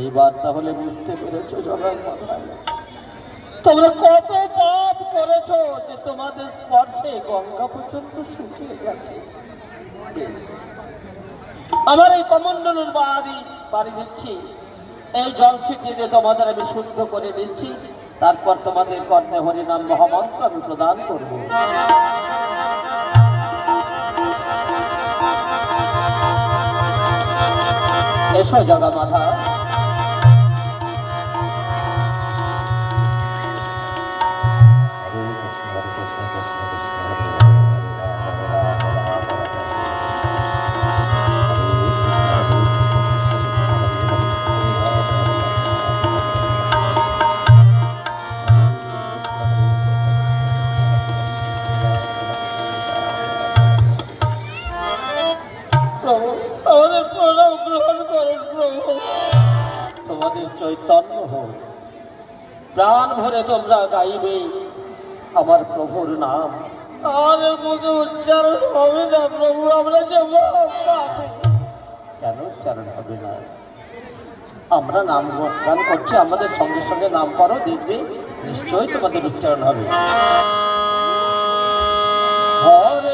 এইবার তাহলে বুঝতে পেরেছ জগার মাথায় তোমরা কত পাপ করেছ যে তোমাদের স্পর্শে গঙ্গা পর্যন্ত শুকিয়ে গেছে। আমার এই কমণ্ডলের বাড়ি বাড়ি দিচ্ছি। এই জল ছিটিয়ে দিয়ে তোমাদের আমি শুদ্ধ করে দিচ্ছি তারপর তোমাদের কর্ণে হরিনাম মহামন্ত্র আমি প্রদান করব। এসো জগা মাথা প্রভু আমাদের প্রণাম গ্রহণ করুন প্রভু। তোমাদের চৈতন্য হোক। প্রাণ ভরে তোমরা গাইবে আমার প্রভুর নাম। আমাদের মুখে উচ্চারণ হবে না, প্রভু, আমরা যে কেন উচ্চারণ হবে না? আমরা নাম গান করছি, আমাদের সঙ্গে সঙ্গে নাম করো, দেখবে নিশ্চয়ই তোমাদের উচ্চারণ হবে। হরে